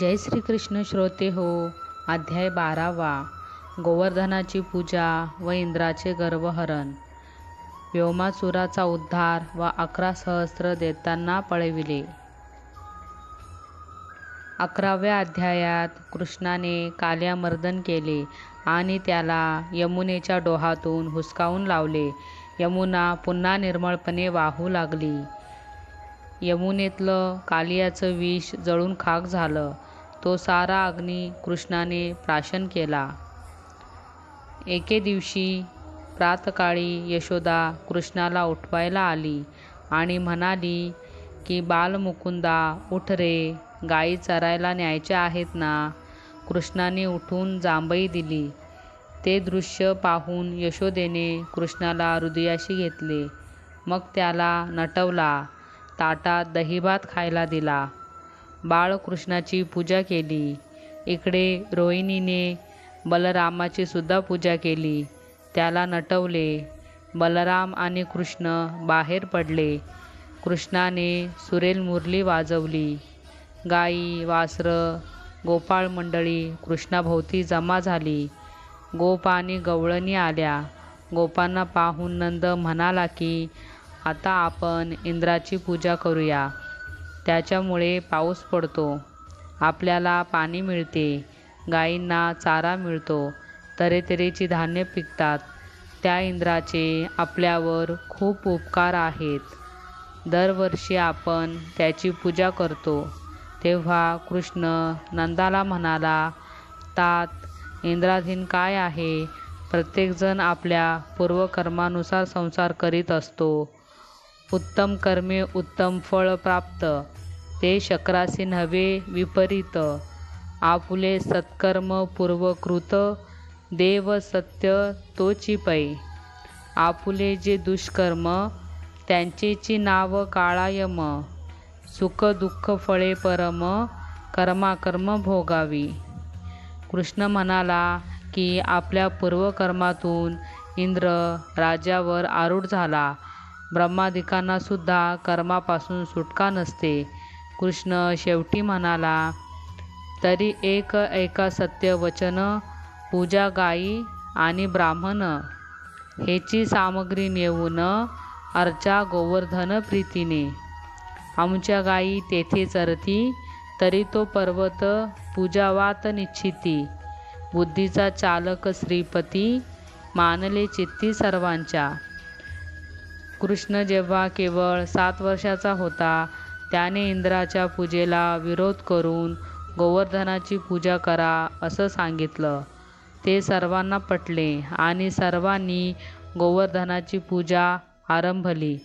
जय श्रीकृष्ण श्रोते हो अध्याय बारावा. गोवर्धनाची पूजा व इंद्राचे गर्वहरण. व्योमासुराचा उद्धार व अकरा सहस्र देतांना पळविले. अकराव्या अध्यायात कृष्णाने काल्यामर्दन केले आणि त्याला यमुनेच्या डोहातून हुसकावून लावले. यमुना पुन्हा निर्मळपणे वाहू लागली. यमुनेतलं कालियाचं विष जळून खाक झालं. तो सारा अग्नी कृष्णाने प्राशन केला. एके दिवशी प्रातकाळी यशोदा कृष्णाला उठवायला आली आणि म्हणाली की बालमुकुंदा उठ रे गायी चरायला न्यायच्या आहेत ना कृष्णाने उठून जांभई दिली. ते दृश्य पाहून यशोदेने कृष्णाला हृदयाशी घेतले. मग त्याला नटवला. ताटात दहीभात खायला दिला. बाळकृष्णाची पूजा केली. इकडे रोहिणीने बलरामाची सुद्धा पूजा केली. त्याला नटवले. बलराम आणि कृष्ण बाहेर पडले. कृष्णाने सुरेल मुरली वाजवली. गाई वासरं गोपाळ मंडळी कृष्णाभोवती जमा झाली. गोप आणि गवळणी आल्या. गोपांना पाहून नंद म्हणाला की आता आपण इंद्राची पूजा करूया. त्याच्यामुळे पाऊस पडतो. आपल्याला पाणी मिळते. गायींना चारा मिळतो. तऱ्हेतऱ्हेची धान्य पिकतात. त्या इंद्राचे आपल्यावर खूप उपकार आहेत. दरवर्षी आपण त्याची पूजा करतो. तेव्हा कृष्ण नंदाला म्हणाला तात इंद्राधीन काय आहे? प्रत्येकजण आपल्या पूर्वकर्मानुसार संसार करीत असतो. उत्तम कर्मे उत्तम फळ प्राप्त. ते शक्रासी नव्हे विपरीत. आपुले सत्कर्म पूर्वकृत. देव सत्य तोची पै. आपुले जे दुष्कर्म त्यांचेची नाव काळायम. सुख दुःख फळे परम कर्माकर्म भोगावी. कृष्ण म्हणाला की आपल्या पूर्वकर्मातून इंद्र राजावर आरूढ झाला. ब्रह्मादिकांना सुद्धा कर्मापासून सुटका नसते. कृष्ण शेवटी म्हणाला तरी एक एका सत्य वचन पूजा गायी आणि ब्राह्मण हेची सामग्री नेऊन अर्चा गोवर्धन प्रीतीने. आमच्या गायी तेथे चरती तरी तो पर्वत पूजावात निश्चिती. बुद्धीचा चालक श्रीपती मानले चित्ती सर्वांच्या. कृष्ण जेव्हा केवळ सात वर्षाचा होता त्याने इंद्राच्या पूजेला विरोध करून गोवर्धनाची पूजा करा असं सांगितलं. ते सर्वांना पटले आणि सर्वांनी गोवर्धनाची पूजा आरंभली.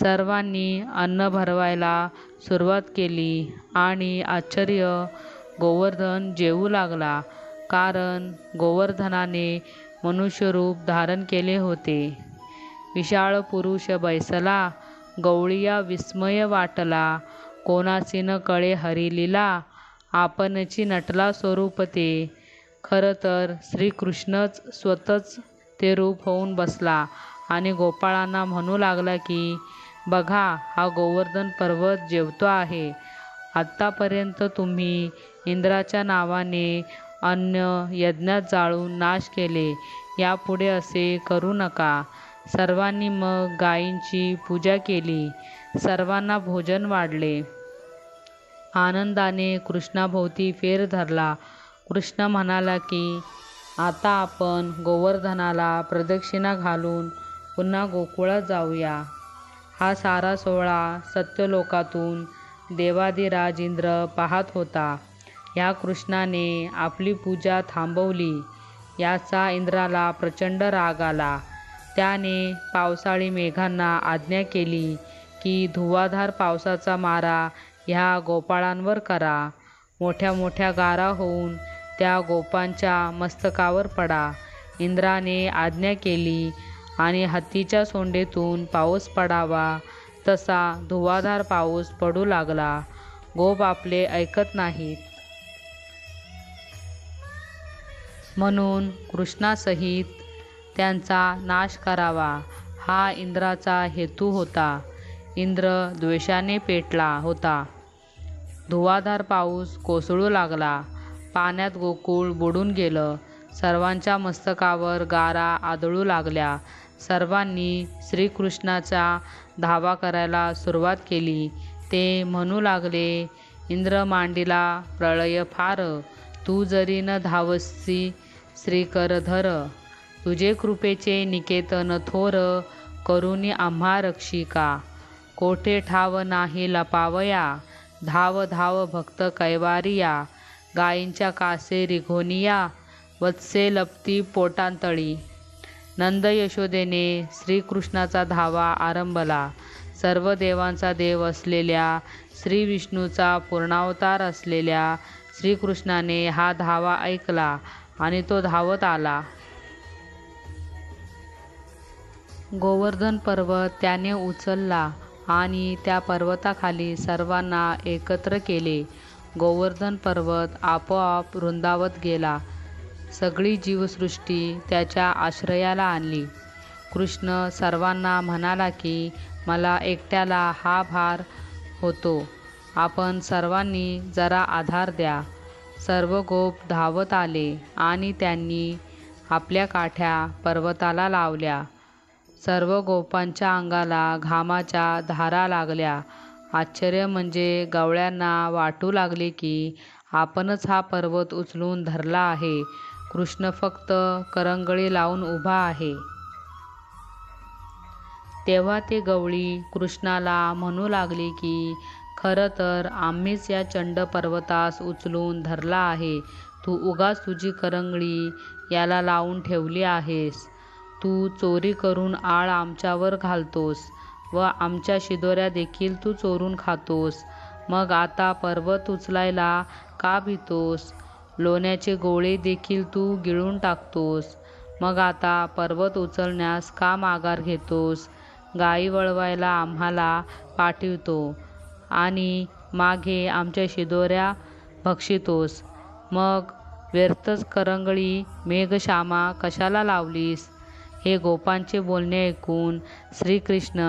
सर्वांनी अन्न भरवायला सुरुवात केली आणि आश्चर्य गोवर्धन जेवू लागला कारण गोवर्धनाने मनुष्यरूप धारण केले होते. विशाळ पुरुष बैसला गवळीया विस्मय वाटला. कोणासी न कळे हरिलीला आपणची नटला स्वरूप ते खरं तर श्रीकृष्णच स्वतःच ते रूप होऊन बसला आणि गोपाळांना म्हणू लागला की बघा हा गोवर्धन पर्वत जेवतो आहे. आत्तापर्यंत तुम्ही इंद्राच्या नावाने अन्न यज्ञात जाळून नाश केले. यापुढे असे करू नका. सर्वांनी मग गायींची पूजा केली. सर्वांना भोजन वाढले. आनंदाने कृष्णाभोवती फेर धरला. कृष्ण म्हणाला की आता आपण गोवर्धनाला प्रदक्षिणा घालून पुन्हा गोकुळात जाऊया. हा सारा सोहळा सत्यलोकातून देवादिराज इंद्र पाहत होता. या कृष्णाने आपली पूजा थांबवली. याचा इंद्राला प्रचंड राग आला. त्याने पावसाळी मेघांना आज्ञा केली की धुवाधार पावसाचा मारा ह्या गोपाळांवर करा. मोठ्या मोठ्या गारा होऊन त्या गोपांच्या मस्तकावर पडा. इंद्राने आज्ञा केली आणि हत्तीच्या सोंडेतून पाऊस पडावा तसा धुवाधार पाऊस पडू लागला. गोप आपले ऐकत नाहीत. म्हणून कृष्णासहित त्यांचा नाश करावा. हा इंद्राचा हेतू होता. इंद्र द्वेषाने पेटला होता. धुवाधार पाऊस कोसळू लागला. पाण्यात गोकुळ बुडून गेलं. सर्वांच्या मस्तकावर गारा आदळू लागल्या. सर्वांनी श्रीकृष्णाचा धावा करायला सुरुवात केली. ते म्हणू लागले इंद्र मांडीला प्रळय फार. तू जरी न धावसी श्रीकरधर तुझे कृपेचे निकेतन थोर करुणी आम्हा रक्षिका. कोठे ठाव नाही लपावया धाव धाव भक्त कैवारिया. गायींच्या कासे रिघोनिया वत्से लपती पोटांतळी. नंद यशोदेने श्रीकृष्णाचा धावा आरंभला. सर्व देवांचा देव असलेल्या श्री विष्णूचा पूर्णावतार असलेल्या श्रीकृष्णाने हा धावा ऐकला आणि तो धावत आला. गोवर्धन पर्वत त्याने उचलला आणि त्या पर्वताखाली सर्वांना एकत्र केले. गोवर्धन पर्वत आपोआप रुंदावत गेला. सगळी जीवसृष्टी त्याच्या आश्रयाला आणली. कृष्ण सर्वांना म्हणाला की मला एकट्याला हा भार होतो. आपण सर्वांनी जरा आधार द्या. सर्व गोप धावत आले आणि त्यांनी आपल्या काठ्या पर्वताला लावल्या. सर्व गोपांच्या अंगाला घामाच्या धारा लागल्या. आश्चर्य म्हणजे गवळ्यांना वाटू लागले की आपणच हा पर्वत उचलून धरला आहे. कृष्ण फक्त करंगळी लावून उभा आहे. तेव्हा ते गवळी कृष्णाला म्हणू लागली की खरं तर आम्हीच या चंड पर्वतास उचलून धरला आहे. तू उगाच तुझी करंगळी याला लावून ठेवली आहेस. तू चोरी करून आळ आमच्यावर घालतोस व आमच्या शिदोऱ्या देखील तू चोरून खातोस. मग आता पर्वत उचलायला का भीतोस? लोण्याचे गोळे देखील तू गिळून टाकतोस. मग आता पर्वत उचलण्यास का माघार घेतोस? गाई वळवायला आम्हाला पाठवितो आणि मागे आमच्या शिदोऱ्या भक्षितोस. मग व्यर्थच करंगळी मेघश्यामा कशाला लावलीस? हे गोपांचे बोलणे ऐकून श्रीकृष्ण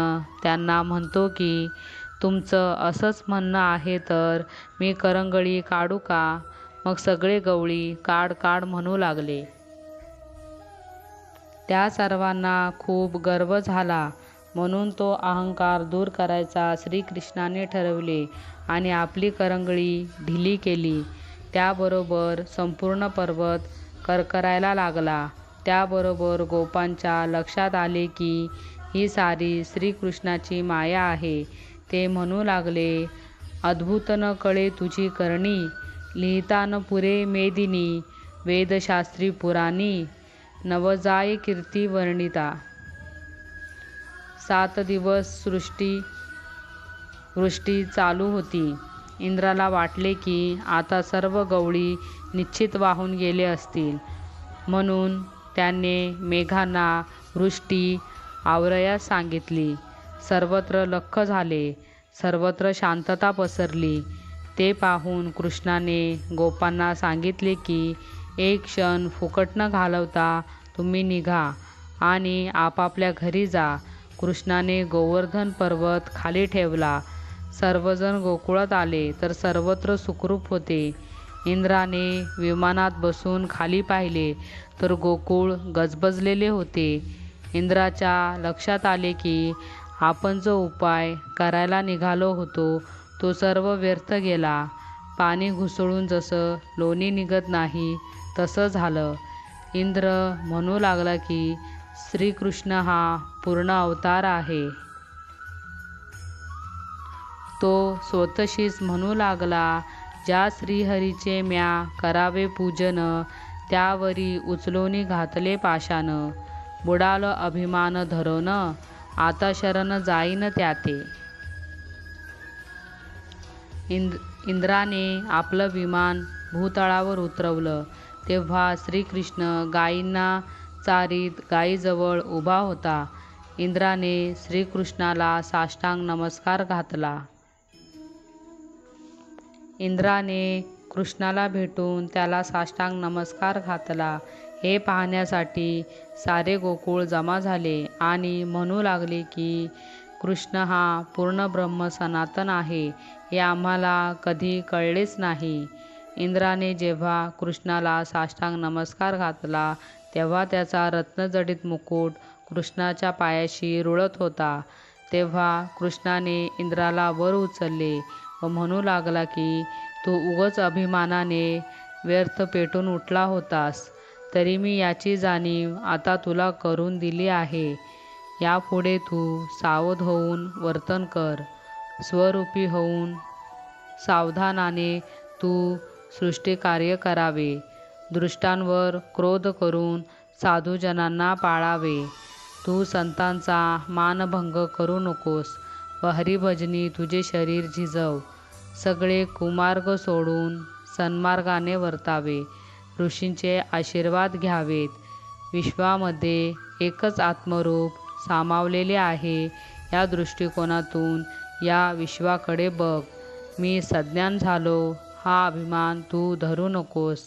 त्यांना म्हणतो की तुमचं असंच म्हणणं आहे तर मी करंगळी काढू का मग सगळे गवळी काढ काढ म्हणू लागले. त्या सर्वांना खूप गर्व झाला. म्हणून तो अहंकार दूर करायचा श्रीकृष्णाने ठरवले आणि आपली करंगळी ढिली केली. त्याबरोबर संपूर्ण पर्वत करकरायला लागला. त्याबरोबर गोपांच्या लक्षात आले की ही सारी श्रीकृष्णाची माया आहे. ते म्हणू लागले अद्भुत न कळे तुझी करणी लिहिता न पुरे मेदिनी वेदशास्त्री पुराणी नवजाय कीर्ती वर्णिता. सात दिवस सृष्टी वृष्टी चालू होती. इंद्राला वाटले की आता सर्व गवळी निश्चित वाहून गेले असतील. म्हणून त्याने मेघांना वृष्टी आवरयास सांगितली. सर्वत्र लख झाले सर्वत्र शांतता पसरली. ते पाहून कृष्णाने गोपांना सांगितले की एक क्षण फुकट न घालवता तुम्ही निघा आणि आपापल्या घरी जा. कृष्णाने गोवर्धन पर्वत खाली ठेवला. सर्वजण गोकुळात आले तर सर्वत्र सुखरूप होते. इंद्राने विमानात बसून खाली पाहिले तर गोकुळ गजबजलेले होते. इंद्राच्या लक्षात आले की आपण जो उपाय करायला निघालो होतो तो सर्व व्यर्थ गेला. पाणी घुसळून जसं लोणी निघत नाही तसं झालं. इंद्र म्हणू लागला की श्रीकृष्ण हा पूर्ण अवतार आहे. तो स्वतःशीच म्हणू लागला ज्या श्रीहरीचे म्या करावे पूजन त्यावरी उचलोनी घातले पाशान. बुडाल अभिमान धरोन आता शरण जाईन त्याते. इंद इंद्राने आपलं विमान भूतळावर उतरवलं. तेव्हा श्रीकृष्ण गायींना चारीत गायीजवळ उभा होता. इंद्राने श्रीकृष्णाला साष्टांग नमस्कार घातला. इंद्राने कृष्णाला भेटून त्याला साष्टांग नमस्कार घातला. हे पाहण्यासाठी सारे गोकुळ जमा झाले आणि म्हणू लागले की कृष्ण हा पूर्ण ब्रह्म सनातन आहे हे आम्हाला कधी कळलेच नाही. इंद्राने जेव्हा कृष्णाला साष्टांग नमस्कार घातला तेव्हा त्याचा रत्नजडित मुकुट कृष्णाच्या पायाशी रुळत होता. तेव्हा कृष्णाने इंद्राला वर उचलले. व म्हणू लागला की तू उगच अभिमानाने व्यर्थ पेटून उठला होतास. तरी मी याची जाणीव आता तुला करून दिली आहे. यापुढे तू सावध होऊन वर्तन कर. स्वरूपी होऊन सावधानाने तू सृष्टिकार्य करावे. दृष्टांवर क्रोध करून साधूजनांना पाळावे. तू संतांचा मानभंग करू नकोस. व हरिभजनी तुझे शरीर झिजव. सगळे कुमार्ग सोडून सन्मार्गाने वर्तावे. ऋषींचे आशीर्वाद घ्यावेत. विश्वामध्ये एकच आत्मरूप सामावलेले आहे. या दृष्टिकोनातून या विश्वाकडे बघ. मी सज्ञान झालो. हा अभिमान तू धरू नकोस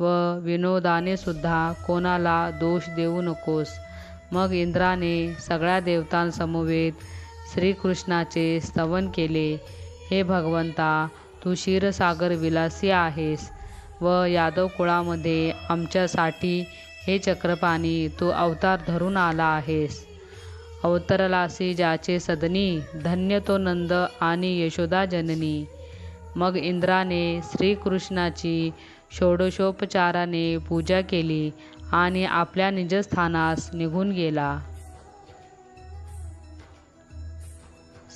व विनोदाने सुद्धा कोणाला दोष देऊ नकोस. मग इंद्राने सगळ्या देवतांसमवेत श्रीकृष्णाचे स्तवन केले. हे भगवंता तू क्षीरसागर विलासी आहेस व यादव कुळामध्ये आमच्यासाठी हे चक्रपाणी तू अवतार धरून आला आहेस. अवतरलासी ज्याचे सदनी धन्य तो नंद आणि यशोदा जननी. मग इंद्राने श्रीकृष्णाची षोडशोपचाराने पूजा केली आणि आपल्या निजस्थानास निघून गेला.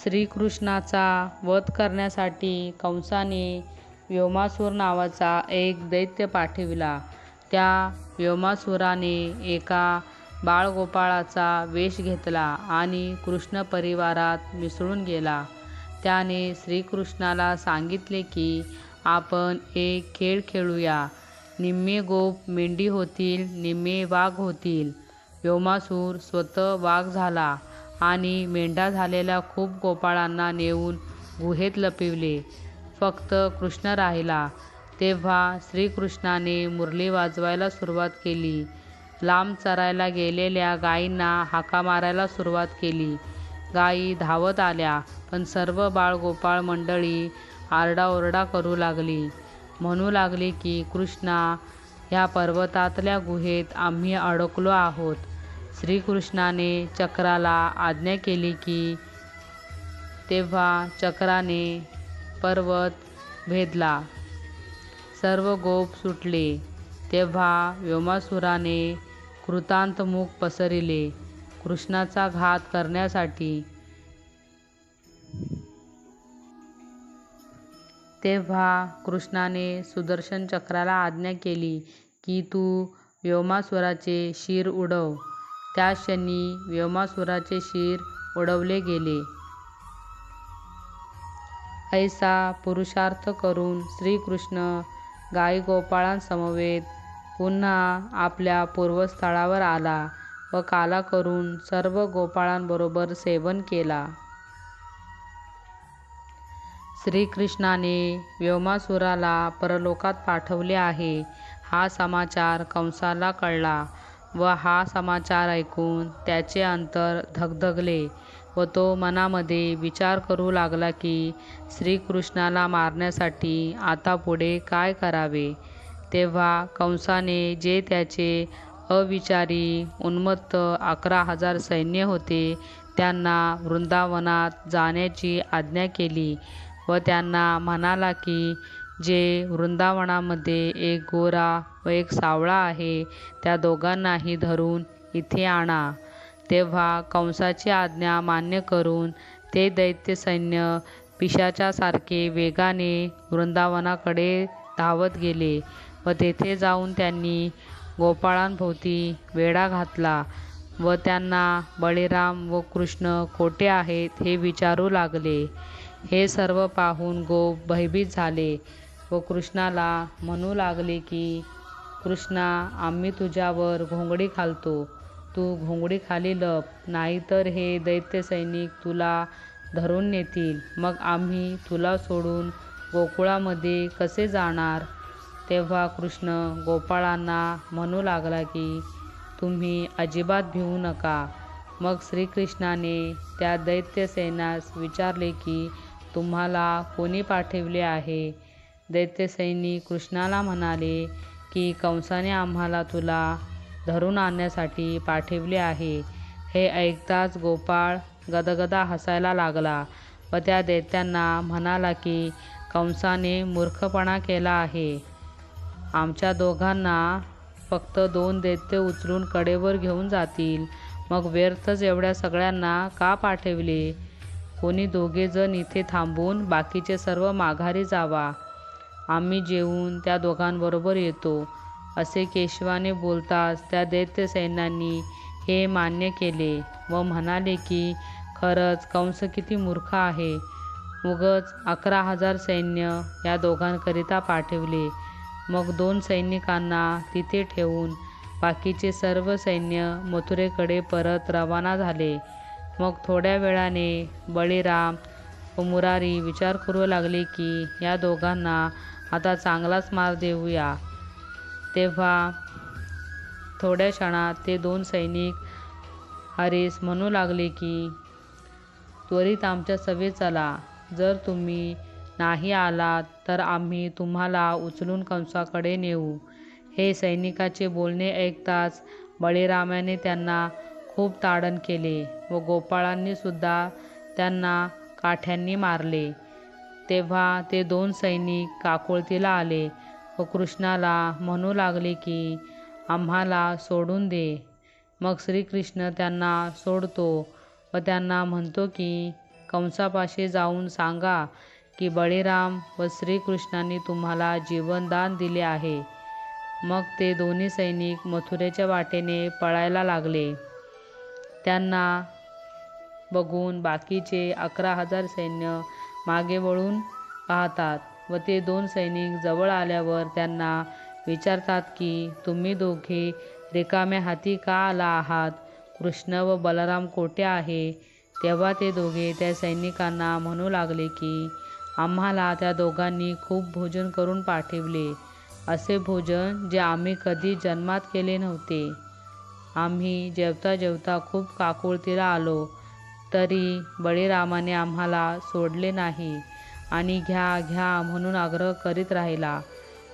श्रीकृष्णाचा वध करण्यासाठी कंसाने व्योमासूर नावाचा एक दैत्य पाठविला. त्या व्योमासुराने एका बाळगोपाळाचा वेश घेतला आणि कृष्ण परिवारात मिसळून गेला. त्याने श्रीकृष्णाला सांगितले की आपण एक खेळ खेळूया. निम्मे गोप मेंढी होतील निम्मे वाघ होतील. व्योमासूर स्वतः वाघ झाला. आणि मेंढा झालेल्या खूप गोपाळांना नेऊन गुहेत लपिवले. फक्त कृष्ण राहिला. तेव्हा श्रीकृष्णाने मुरली वाजवायला सुरुवात केली. लांब चरायला गेलेल्या गायींना हाका मारायला सुरुवात केली. गायी धावत आल्या पण सर्व बाळगोपाळ मंडळी आरडाओरडा करू लागली. म्हणू लागली की कृष्णा ह्या पर्वतातल्या गुहेत आम्ही अडकलो आहोत. श्रीकृष्णाने चक्राला आज्ञा केली की तेव्हा चक्राने पर्वत भेदला. सर्व गोप सुटले. तेव्हा व्योमासुराने कृतांतमुख पसरिले. कृष्णाचा घात करण्यासाठी तेव्हा कृष्णाने सुदर्शन चक्राला आज्ञा केली की तू व्योमासुराचे शिर उडव. त्या क्षणी व्योमासुराचे शिर उडवले गेले. ऐसा पुरुषार्थ करून श्रीकृष्ण गायगोपाळांसमवेत पुन्हा आपल्या पूर्वस्थळावर आला व काला करून सर्व गोपाळांबरोबर सेवन केला. श्रीकृष्णाने व्योमासुराला परलोकात पाठवले आहे. हा समाचार कंसाला कळला. व हा समाचार ऐकून त्याचे अंतर धगधगले व तो मनामध्ये विचार करू लागला की श्रीकृष्णाला मारण्यासाठी आता पुढे काय करावे? तेव्हा कंसाने जे त्याचे अविचारी उन्मत्त अकरा हजार सैन्य होते त्यांना वृंदावनात जाण्याची आज्ञा केली व त्यांना म्हणाला की जे वृंदावनामध्ये एक गोरा व एक सावळा आहे त्या दोघांनाही धरून इथे आणा. तेव्हा कंसाची आज्ञा मान्य करून ते दैत्य सैन्य पिशाच्यासारखे वेगाने वृंदावनाकडे धावत गेले व तेथे जाऊन त्यांनी गोपाळांभोवती वेढा घातला व त्यांना बळीराम व कृष्ण कोठे आहेत हे विचारू लागले. हे सर्व पाहून गोप भयभीत झाले. व कृष्णाला म्हणू लागले की कृष्णा आम्ही तुझ्यावर घोंगडी घालतो तू घोंगडी खाली लप नाहीतर हे दैत्य सैनिक तुला धरून नेतील. मग आम्ही तुला सोडून गोकुळामध्ये कसे जाणार? तेव्हा कृष्ण गोपाळांना म्हणू लागला की तुम्ही अजिबात भिवू नका. मग श्रीकृष्णाने त्या दैत्यसैन्यास विचारले की तुम्हाला कोणी पाठविले आहे? दैत्यसैनिक कृष्णाला म्हणाले की कंसाने आम्हाला तुला धरून आणण्यासाठी पाठविले आहे. हे ऐकताच गोपाळ गदगदा हसायला लागला व त्या दैत्यांना म्हणाला की कंसाने मूर्खपणा केला आहे. आमच्या दोघांना फक्त दोन दैत्य उचलून कडेवर घेऊन जातील. मग व्यर्थच एवढ्या सगळ्यांना का पाठविले? कोणी दोघेजण इथे थांबून बाकीचे सर्व माघारी जावा. आम्ही जेवून त्या दोघांबरोबर येतो. असे केशवाने बोलताच त्या दैत्य सैन्यांनी हे मान्य केले व म्हणाले की खरंच कंस किती मूर्ख आहे. उगच अकरा हजार सैन्य या दोघांकरिता पाठवले. मग दोन सैनिकांना तिथे ठेवून बाकीचे सर्व सैन्य मथुरेकडे परत रवाना झाले. मग थोड्या वेळाने बळीराम व मुरारी विचार करू लागले की या दोघांना आता चांगलाच मार देऊया. तेव्हा थोड्या क्षणात ते दोन सैनिक हरीस म्हणू लागले की त्वरित आमच्या सभेत चला. जर तुम्ही नाही आलात तर आम्ही तुम्हाला उचलून कंसाकडे नेऊ. हे सैनिकाचे बोलणे ऐकताच बळीरामाने त्यांना खूप ताडण केले व गोपाळांनी सुद्धा त्यांना काठ्यांनी मारले. तेव्हा ते दोन सैनिक काकुळतीला आले. व कृष्णाला म्हणू लागले की आम्हाला सोडून दे. मग श्रीकृष्ण त्यांना सोडतो व त्यांना म्हणतो की कंसापाशी जाऊन सांगा की बळीराम व श्रीकृष्णांनी तुम्हाला जीवनदान दिले आहे मग ते दोन्ही सैनिक मथुरेच्या वाटेने पळायला लागले. त्यांना बघून बाकीचे अकरा हजार सैन्य मागे वळून पाहतात व ते दोन सैनिक जवळ आल्यावर त्यांना विचारतात की तुम्ही दोघे रिकाम्या हाती का आला आहात? कृष्ण व बलराम कोठे आहे? तेव्हा ते दोघे त्या सैनिकांना म्हणू लागले की आम्हाला त्या दोघांनी खूप भोजन करून पाठविले. असे भोजन जे आम्ही कधी जन्मात केले नव्हते. आम्ही जेवता जेवता खूप काकुळतीला आलो. तरी बळीरामाने आम्हाला सोडले नाही आणि घ्या घ्या म्हणून आग्रह करीत राहिला.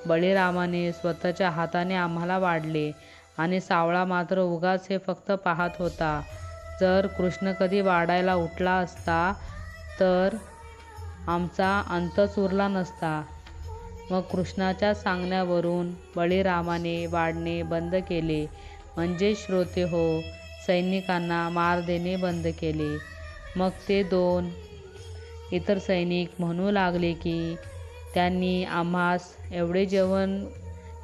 बळीरामाने स्वतःच्या हाताने आम्हाला वाढले आणि सावळा मात्र उगाच हे फक्त पाहत होता. जर कृष्ण कधी वाढायला उठला असता तर आमचा अंतच उरला नसता. मग कृष्णाच्या सांगण्यावरून बळीरामाने वाढणे बंद केले. म्हणजे श्रोते हो सैनिकांना मार देणे बंद केले. मग ते दोन इतर सैनिक म्हणू लागले की त्यांनी आम्हास एवढे जेवण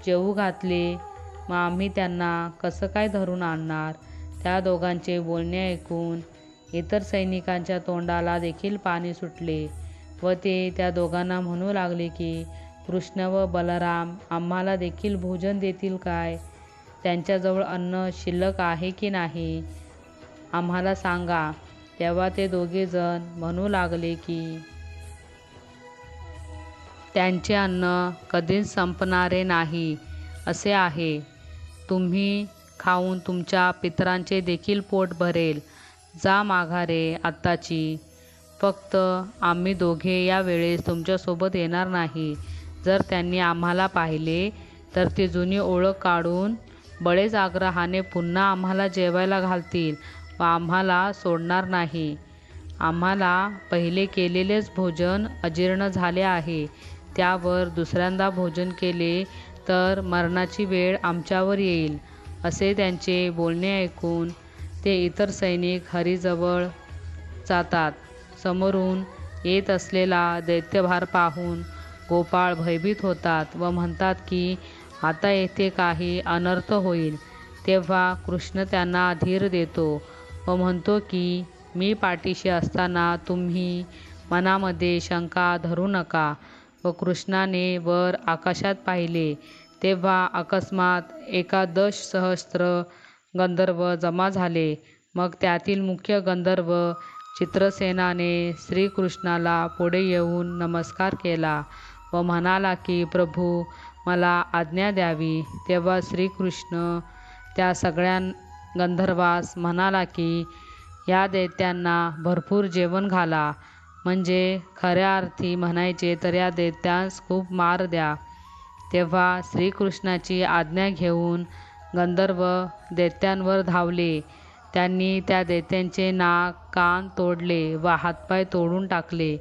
जेवू घातले मग आम्ही त्यांना कसं काय धरून आणणार? त्या दोघांचे बोलणे ऐकून इतर सैनिकांच्या तोंडाला देखील पाणी सुटले व ते त्या दोघांना म्हणू लागले की कृष्ण व बलराम आम्हाला देखील भोजन देतील काय? त्यांच्याजवळ अन्न शिल्लक आहे की नाही? आम्हाला सांगा. तेव्हा ते दोघेजण म्हणू लागले की त्यांचे अन्न कधीच संपणारे नाही. असे आहे. तुम्ही खाऊन तुमच्या पितरांचे देखील पोट भरेल. जा माघारे आत्ताची. फक्त आम्ही दोघे या वेळेस तुमच्यासोबत येणार नाही. जर त्यांनी आम्हाला पाहिले तर ती जुनी ओळख काढून बळेच आग्रहाने पुन्हा आम्हाला जेवायला घालतील. व आम्हाला सोडणार नाही. आम्हाला पहिले केलेलेच भोजन अजीर्ण झाले आहे. त्यावर दुसऱ्यांदा भोजन केले तर मरणाची वेळ आमच्यावर येईल असे त्यांचे बोलणे ऐकून ते इतर सैनिक हरीजवळ जातात. समोरून येत असलेला दैत्यभार पाहून गोपाळ भयभीत होतात व म्हणतात की आता येथे काही अनर्थ होईल. तेव्हा कृष्ण त्यांना धीर देतो व म्हणतो की मी पाठीशी असताना तुम्ही मनामध्ये शंका धरू नका. व कृष्णाने वर आकाशात पाहिले. तेव्हा अकस्मात एकादश सहस्त्र गंधर्व जमा झाले. मग त्यातील मुख्य गंधर्व चित्रसेनाने श्रीकृष्णाला पुढे येऊन नमस्कार केला व म्हणाला की प्रभू मला आज्ञा द्यावी. तेव्हा श्रीकृष्ण त्या सगळ्या गंधर्वास म्हणाला की या दैत्यांना भरपूर जेवण घाला. म्हणजे खऱ्या अर्थी म्हणायचे तर या दैत्यांस खूप मार द्या. तेव्हा श्रीकृष्णाची आज्ञा घेऊन गंधर्व दैत्यांवर धावले. त्यांनी त्या दैत्यांचे नाक कान तोडले व हातपाय तोडून टाकले.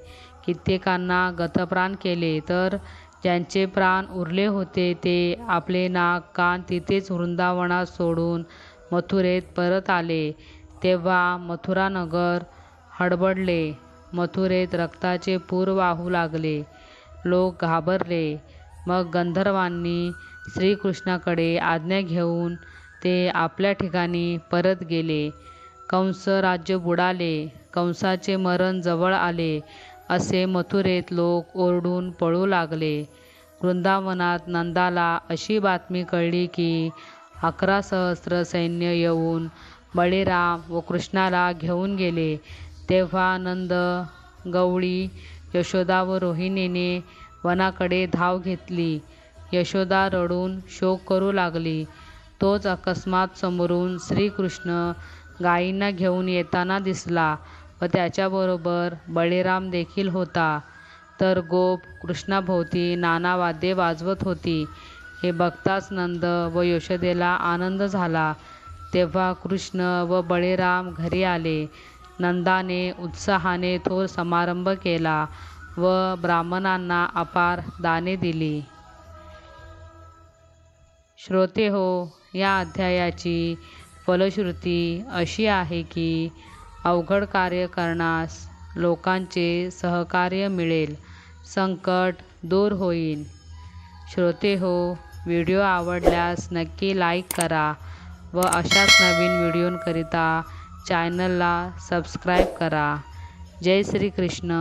कित्येकांना गतप्राण केले. तर ज्यांचे प्राण उरले होते ते आपले नाक कान तिथेच वृंदावनात सोडून मथुरेत परत आले. तेव्हा मथुरानगर हडबडले मथुरेत रक्ताचे पूर वाहू लागले लोक घाबरले. मग गंधर्वांनी श्रीकृष्णाकडे आज्ञा घेऊन ते आपल्या ठिकाणी परत गेले. कंस राज्य बुडाले कंसाचे मरण जवळ आले. असे मथुरेत लोक ओरडून पळू लागले. वृंदावनात नंदाला अशी बातमी कळली की अकरा सहस्र सैन्य येऊन बळीराम व कृष्णाला घेऊन गेले. तेव्हा नंद गवळी यशोदा व रोहिणीने वनाकडे धाव घेतली. यशोदा रडून शोक करू लागली. तोच अकस्मात समोरून श्रीकृष्ण गायींना घेऊन येताना दिसला. व त्याच्याबरोबर बळीराम देखील होता. तर गोप कृष्णाभोवती नाना वाद्ये वाजवत होती. हे बघताच नंद व यशोदेला आनंद झाला. तेव्हा कृष्ण व बळीराम घरी आले. नंदाने उत्साहाने थोर समारंभ केला व ब्राह्मणांना अपार दाने दिली. श्रोते हो या अध्यायाची फलश्रुती अशी आहे की अवघड कार्य करण्यास लोकांचे सहकार्य मिळेल. संकट दूर होईल. श्रोते हो व्हिडिओ आवडल्यास नक्की लाईक करा व अशाच नवीन व्हिडिओंकरिता चॅनलला सबस्क्राईब करा. जय श्री कृष्ण